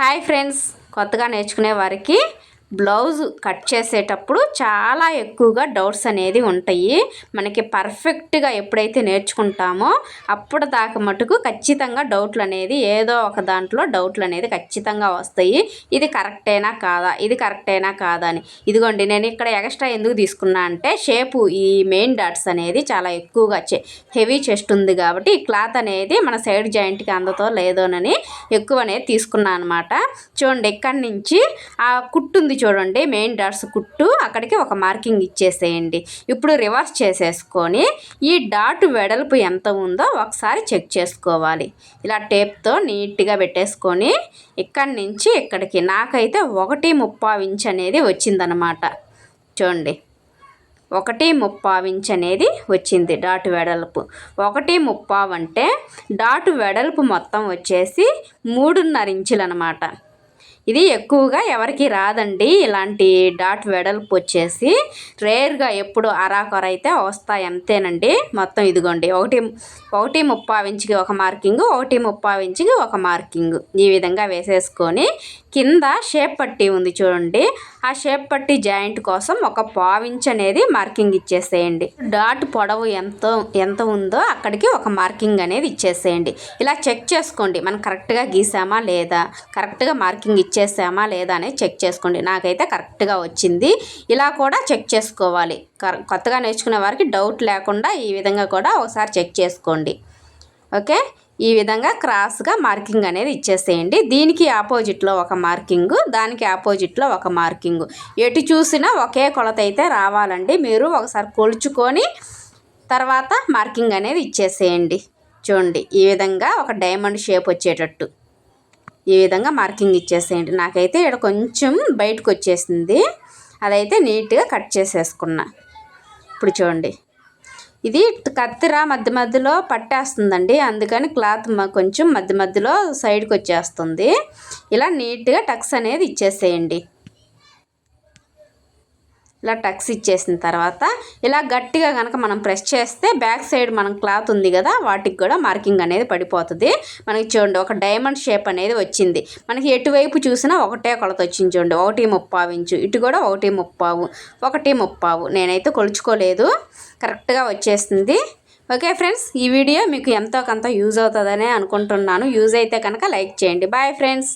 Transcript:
Hi friends కొత్తగా నేర్చుకునే వారికి బ్లౌజ్ కట్ చేసేటప్పుడు చాలా ఎక్కువగా డౌట్స్ అనేది ఉంటాయి. మనకి పర్ఫెక్ట్గా ఎప్పుడైతే నేర్చుకుంటామో అప్పుడు దాకా మటుకు ఖచ్చితంగా డౌట్లు అనేది ఏదో ఒక దాంట్లో డౌట్లు అనేది ఖచ్చితంగా వస్తాయి. ఇది కరెక్టేనా కాదా? ఇది కరెక్టేనా కాదా అని. ఇదిగోండి నేను ఇక్కడ ఎక్స్ట్రా ఎందుకు తీసుకున్నా అంటే షేపు ఈ మెయిన్ డాట్స్ అనేది చాలా ఎక్కువగా చె హెవీ చెస్ట్ ఉంది కాబట్టి ఈ క్లాత్ అనేది మన సైడ్ జాయింట్కి అందతో లేదోనని ఎక్కువ అనేది తీసుకున్నాను అనమాట చూడండి ఇక్కడి నుంచి ఆ కుట్టుంది చూడండి మెయిన్ డాట్స్ కుట్టు అక్కడికి ఒక మార్కింగ్ ఇచ్చేసేయండి. ఇప్పుడు రివర్స్ చేసేసుకొని ఈ డాట్ వెడల్పు ఎంత ఉందో ఒకసారి చెక్ చేసుకోవాలి. ఇలా టేప్తో నీట్గా పెట్టేసుకొని ఇక్కడి నుంచి ఇక్కడికి నాకైతే ఒకటి ముప్పావు ఇంచ్ అనేది వచ్చిందనమాట. చూడండి ఒకటి ముప్పావు ఇంచ్ అనేది వచ్చింది డాట్ వెడల్పు. ఒకటి ముప్పావు అంటే డాట్ వెడల్పు మొత్తం వచ్చేసి మూడున్నర ఇంచులు అనమాట ఇది ఎక్కువగా ఎవరికి రాదండి. ఇలాంటి డాట్ వెడల్పు వచ్చేసి రేర్గా ఎప్పుడు అరాకొర అయితే వస్తాయి అంతేనండి. మొత్తం ఇదిగోండి. ఒకటి ఒకటి ముప్పా ఇంచుకి ఒక మార్కింగ్ ఒకటి ముప్పా ఇంచుకి ఒక మార్కింగ్. ఈ విధంగా వేసేసుకొని కింద షేప్ పట్టి ఉంది చూడండి. ఆ షేప్ పట్టి జాయింట్ కోసం ఒక పావించ్ అనేది మార్కింగ్ ఇచ్చేసేయండి. డాట్ పొడవు ఎంత ఎంత ఉందో అక్కడికి ఒక మార్కింగ్ అనేది ఇచ్చేసేయండి. ఇలా చెక్ చేసుకోండి. మనం కరెక్ట్గా గీసామా లేదా? కరెక్ట్గా మార్కింగ్ చేసామా లేదా అనేది చెక్ చేసుకోండి. నాకైతే కరెక్ట్గా వచ్చింది. ఇలా కూడా చెక్ చేసుకోవాలి. కొత్తగా నేర్చుకునే వారికి డౌట్ లేకుండా ఈ విధంగా కూడా ఒకసారి చెక్ చేసుకోండి. ఓకే? ఈ విధంగా క్రాస్గా మార్కింగ్ అనేది ఇచ్చేసేయండి. దీనికి ఆపోజిట్లో ఒక మార్కింగ్ దానికి ఆపోజిట్లో ఒక మార్కింగ్. ఎటు చూసినా ఒకే కొలత అయితే రావాలండి. మీరు ఒకసారి కొలుచుకొని తర్వాత మార్కింగ్ అనేది ఇచ్చేసేయండి. చూడండి ఈ విధంగా ఒక డైమండ్ షేప్ వచ్చేటట్టు. ఈ విధంగా మార్కింగ్ ఇచ్చేసేయండి. నాకైతే ఇక్కడ కొంచెం బయటకు వచ్చేసింది అదైతే నీట్గా కట్ చేసేసుకున్నా. ఇప్పుడు చూడండి. ఇది కత్తిర మధ్య మధ్యలో పట్టేస్తుందండి. అందుకని క్లాత్ కొంచెం మధ్య మధ్యలో సైడ్కి వచ్చేస్తుంది. ఇలా నీట్గా టక్స్ అనేది ఇచ్చేసేయండి. ఇలా టక్స్ ఇచ్చేసిన తర్వాత ఇలా గట్టిగా కనుక మనం ప్రెస్ చేస్తే బ్యాక్ సైడ్ మనం క్లాత్ ఉంది కదా వాటికి కూడా మార్కింగ్ అనేది పడిపోతుంది. మనకి చూడండి ఒక డైమండ్ షేప్ అనేది వచ్చింది. మనకి ఎటువైపు చూసినా ఒకటే కొలత వచ్చింది చూడండి ఒకటి ముప్పావు ఇంచు ఇటు కూడా ఒకటి ముప్పావు ఒకటి ముప్పావు. నేనైతే కొలుచుకోలేదు కరెక్ట్గా వచ్చేస్తుంది ఓకే ఫ్రెండ్స్ ఈ వీడియో మీకు ఎంతో కొంత యూజ్ అవుతుందనే అనుకుంటున్నాను. యూజ్ అయితే కనుక లైక్ చేయండి. Bye friends.